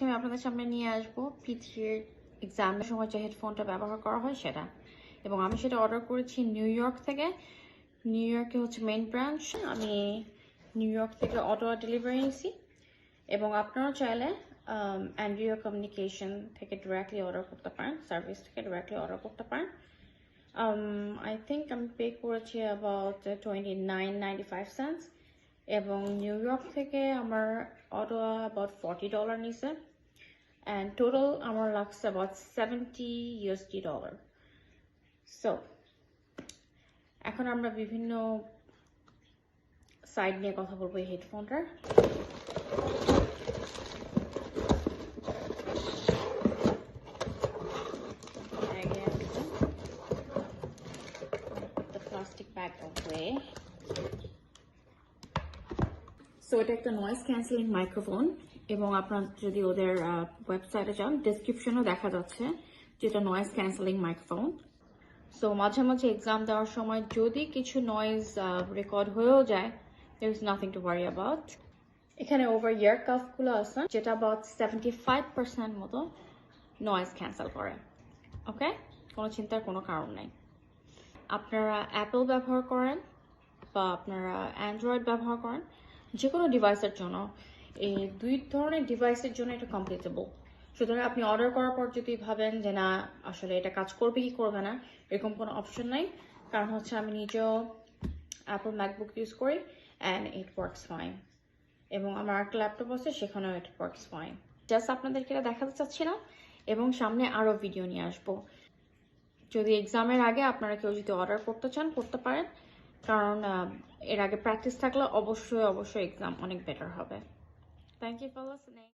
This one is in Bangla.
আজকে আমি আপনাদের সামনে নিয়ে আসব পি থ্রির এক্সামের সময় যে হেডফোনটা ব্যবহার করা হয় সেটা। এবং আমি সেটা অর্ডার করেছি নিউ ইয়র্ক থেকে। নিউ ইয়র্কে হচ্ছে মেইন ব্রাঞ্চ আমি নিউ ইয়র্ক থেকে অটো ডেলিভারি নিয়েছি এবং আপনারাও চাইলে অ্যান্ড্রিও কমিউনিকেশন থেকে ডিরেক্টলি অর্ডার করতে পারেন সার্ভিস থেকে ডিরেক্টলি অর্ডার করতে পারেন। আই থিঙ্ক আমি পে করেছি about twenty nine ninety five cents এবং নিউ ইয়র্ক থেকে আমার অটো অ্যাবাউট ফর্টি ডলার নিছে অ্যান্ড টোটাল আমার লাগছে about seventy USD dollar so এখন আমরা বিভিন্ন সাইড নিয়ে কথা বলব এই হেডফোনটার the plastic bag away. So এটা একটা নয়েজ ক্যান্সেলিং মাইক্রোফোন এবং আপনার যদি ওদের ওয়েবসাইটে যান ডিসক্রিপশনও দেখা যাচ্ছে যেটা নয়েজ ক্যান্সেলিং মাইক্রোফোন সো মাঝে মাঝে এক্সাম দেওয়ার সময় যদি কিছু নয়েজ রেকর্ড হয়েও যায় there is nothing to worry about এখানে ওভার ইয়ার কাফগুলো আছে, যেটা অ্যাবাউট সেভেন্টি ফাইভ পার্সেন্ট মতো নয়েজ ক্যান্সেল করে। ওকে কোনো চিন্তার কোনো কারণ নেই। আপনারা অ্যাপেল ব্যবহার করেন বা আপনারা অ্যান্ড্রয়েড ব্যবহার করেন যে কোনো ডিভাইসের জন্য, এই দুই ধরনের ডিভাইসের জন্য এটা কমপ্লিটেবল সুতরাং আপনি অর্ডার করার পর যদি ভাবেন যে না, আসলে এটা কাজ করবে কি করবে না, এরকম কোনো অপশন নাই। কারণ হচ্ছে আমি নিজেও অ্যাপল ম্যাকবুক ইউজ করি অ্যান্ড ইট ওয়ার্কস ফাইন এবং আমার একটা ল্যাপটপ আছে, সেখানেও ইট ওয়ার্কস ফাইন জাস্ট আপনাদেরকে এটা দেখাতে চাচ্ছিলাম এবং সামনে আরও ভিডিও নিয়ে আসব। যদি এক্সামের আগে আপনারা কেউ যদি অর্ডার করতে চান, করতে পারেন। কারণ এর আগে প্র্যাকটিস থাকলে অবশ্যই অবশ্যই এক্সাম অনেক বেটার হবে। Thank you for listening